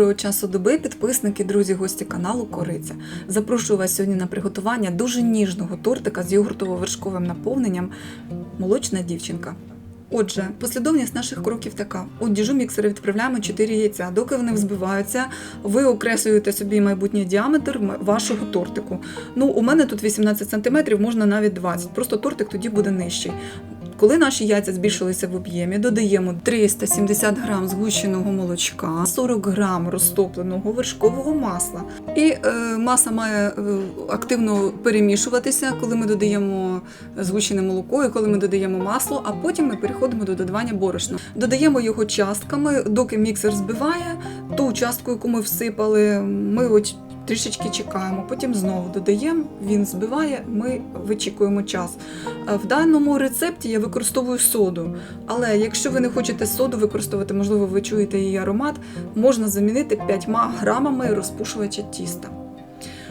доброго часу доби, підписники, друзі, гості каналу Кориця. Запрошую вас сьогодні на приготування дуже ніжного тортика з йогуртово-вершковим наповненням Молочна дівчинка. Отже, послідовність наших кроків така: у діжу міксера відправляємо 4 яйця. Доки вони взбиваються, ви окреслюєте собі майбутній діаметр вашого тортику. Ну, у мене тут 18 см, можна навіть 20 Просто тортик тоді буде нижчий. Коли наші яйця збільшилися в об'ємі, додаємо 370 грам згущеного молочка, 40 грам розтопленого вершкового масла. І е, маса має е, активно перемішуватися, коли ми додаємо згущене молоко і коли ми додаємо масло, а потім ми переходимо до додавання борошна. Додаємо його частками, доки міксер збиває ту частку, яку ми всипали. Ми от трішечки чекаємо, потім знову додаємо, він збиває, ми вичікуємо час. Е, В даному рецепті я використовую соду, але якщо ви не хочете соду використовувати, можливо, ви чуєте її аромат, можна замінити 5 грамами розпушувача тіста.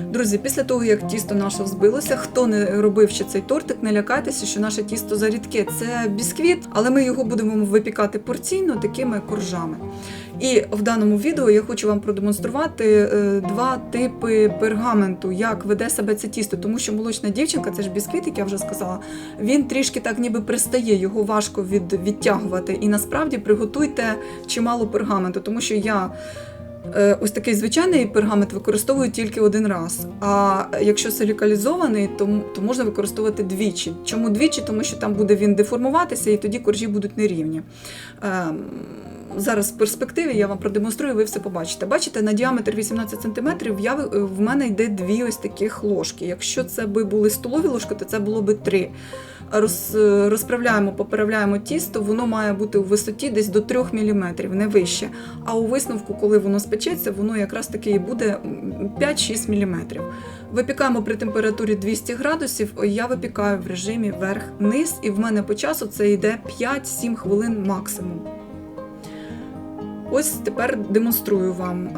Друзі, після того, як тісто наше взбилося, хто не робив ще цей тортик, не лякайтеся, що наше тісто зарідке. Це бісквіт, але ми його будемо випікати порційно такими коржами. І в даному відео я хочу вам продемонструвати е, два типи пергаменту, як веде себе це тісто, тому що молочна дівчинка, це ж бісквіт, як я вже сказала, він трішки так ніби пристає, його важко від, відтягувати. І насправді приготуйте чимало пергаменту, тому що я. Е, Ось такий звичайний пергамент використовую тільки один раз. А якщо силікалізований, то, то можна використовувати двічі. Чому двічі? Тому що там буде він деформуватися, і тоді коржі будуть нерівні. Ем, Зараз в перспективі я вам продемонструю, ви все побачите. Бачите, на діаметр 18 см я, в мене йде дві ось таких ложки. Якщо це би були столові ложки, то це було би три. Роз, розправляємо, поправляємо тісто, воно має бути у висоті десь до 3 мм, не вище. А у висновку, коли воно спечеться, воно якраз таки і буде 5-6 мм. Випікаємо при температурі 200 градусів. Я випікаю в режимі верх-низ, і в мене по часу це йде 5-7 хвилин максимум. Ось тепер демонструю вам,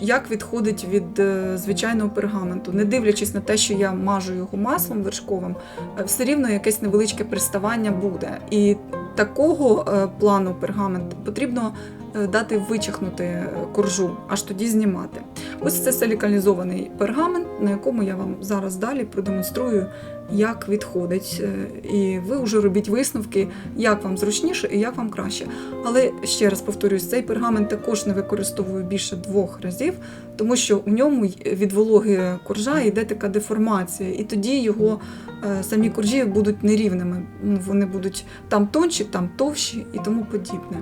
як відходить від е, звичайного пергаменту. Не дивлячись на те, що я мажу його маслом вершковим, е, все рівно якесь невеличке приставання буде. І такого е, плану пергамент потрібно дати вичахнути е, коржу, аж тоді знімати. Ось це силікалізований пергамент, на якому я вам зараз далі продемонструю, як відходить. Е, І ви вже робіть висновки, як вам зручніше і як вам краще. Але ще раз повторюсь, цей пергамент також не використовую більше двох разів, тому що у ньому від вологи коржа йде така деформація, і тоді його е, самі коржі будуть нерівними. Вони будуть там тонші, там товщі і тому подібне.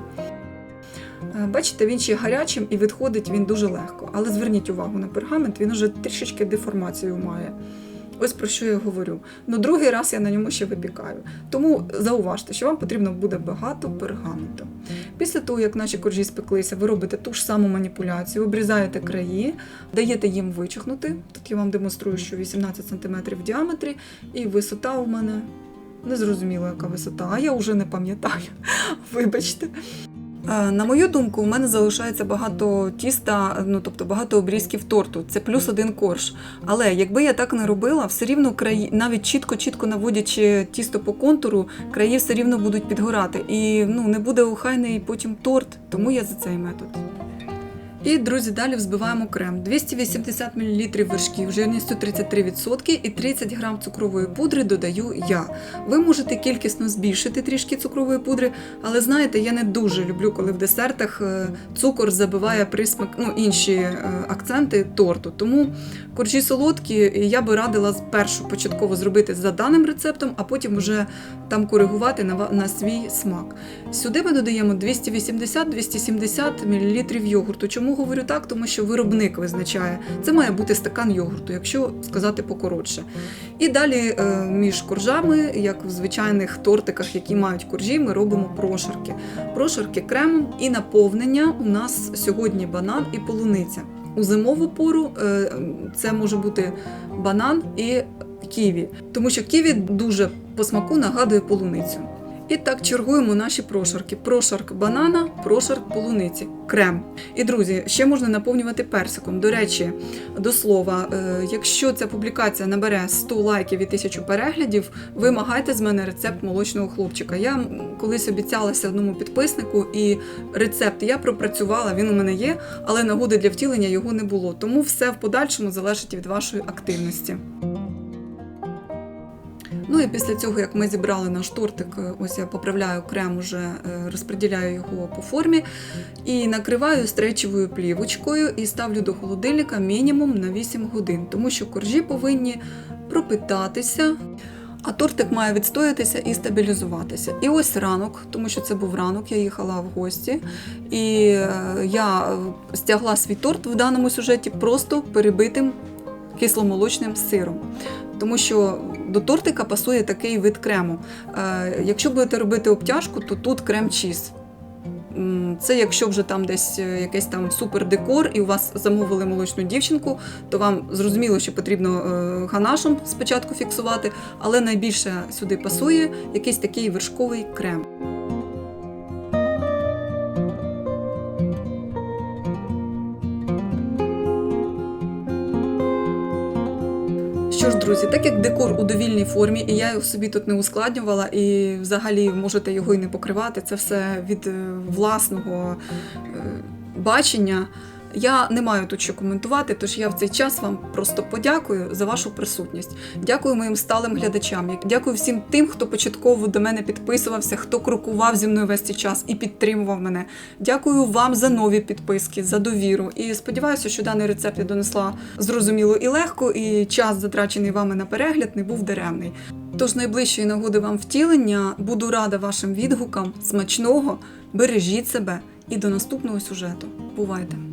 Е, Бачите, він ще гарячим і відходить він дуже легко. Але зверніть увагу на пергамент, він уже трішечки деформацію має. Ось про що я говорю. Ну, другий раз я на ньому ще випікаю. Тому зауважте, що вам потрібно буде багато пергаменту. Після того, як наші коржі спеклися, ви робите ту ж саму маніпуляцію, обрізаєте краї, даєте їм вичахнути. Тут я вам демонструю, що 18 см в діаметрі, і висота у мене не зрозуміло, яка висота, а я вже не пам'ятаю. Вибачте. Е, На мою думку, у мене залишається багато тіста, ну тобто багато обрізків торту. Це плюс один корж. Але якби я так не робила, все рівно краї, навіть чітко-чітко наводячи тісто по контуру, краї все рівно будуть підгорати. І ну не буде охайний потім торт, тому я за цей метод. І, друзі, далі взбиваємо крем. 280 мл вершків жирністю 33% і 30 г цукрової пудри додаю я. Ви можете кількісно збільшити трішки цукрової пудри, але знаєте, я не дуже люблю, коли в десертах е, цукор забиває присмак, ну інші е, акценти торту. Тому коржі солодкі я би радила спершу початково зробити за даним рецептом, а потім вже там коригувати на, на свій смак. Сюди ми додаємо 280-270 мл йогурту. Чому говорю так? Тому що виробник визначає. Це має бути стакан йогурту, якщо сказати покоротше. І далі е, між коржами, як в звичайних тортиках, які мають коржі, ми робимо прошарки. Прошарки кремом і наповнення у нас сьогодні банан і полуниця. У зимову пору е, це може бути банан і ківі, тому що ківі дуже по смаку нагадує полуницю. І так чергуємо наші прошарки. Прошарк банана, прошарк полуниці, крем. І друзі, ще можна наповнювати персиком. До речі, до слова, е, якщо ця публікація набере 100 лайків і 1000 переглядів, вимагайте з мене рецепт молочного хлопчика. Я колись обіцялася одному підписнику, і рецепт я пропрацювала, він у мене є, але нагоди для втілення його не було. Тому все в подальшому залежить від вашої активності. Ну і після цього, як ми зібрали наш тортик, е, ось я поправляю крем, уже е, розподіляю його по формі і накриваю стречовою плівочкою і ставлю до холодильника мінімум на 8 годин, тому що коржі повинні пропитатися. А тортик має відстоятися і стабілізуватися. І ось ранок, тому що це був ранок, я їхала в гості, і е, я стягла свій торт в даному сюжеті просто перебитим кисломолочним сиром. Тому що до тортика пасує такий вид крему. Е, якщо будете робити обтяжку, то тут крем чіз. Це якщо вже там десь е, якийсь там супер декор, і у вас замовили молочну дівчинку, то вам зрозуміло, що потрібно е, ганашем спочатку фіксувати, але найбільше сюди пасує якийсь такий вершковий крем. Що ж, друзі, так як декор у довільній формі, і я його собі тут не ускладнювала, і взагалі можете його і не покривати, це все від е, власного е, бачення. Я не маю тут що коментувати, тож я в цей час вам просто подякую за вашу присутність. Дякую моїм сталим глядачам. Дякую всім тим, хто початково до мене підписувався, хто крокував зі мною весь цей час і підтримував мене. Дякую вам за нові підписки, за довіру. І сподіваюся, що даний рецепт я донесла зрозуміло і легко, і час, затрачений вами на перегляд, не був даремний. Тож найближчої нагоди вам втілення. Буду рада вашим відгукам. Смачного, бережіть себе і до наступного сюжету. Бувайте!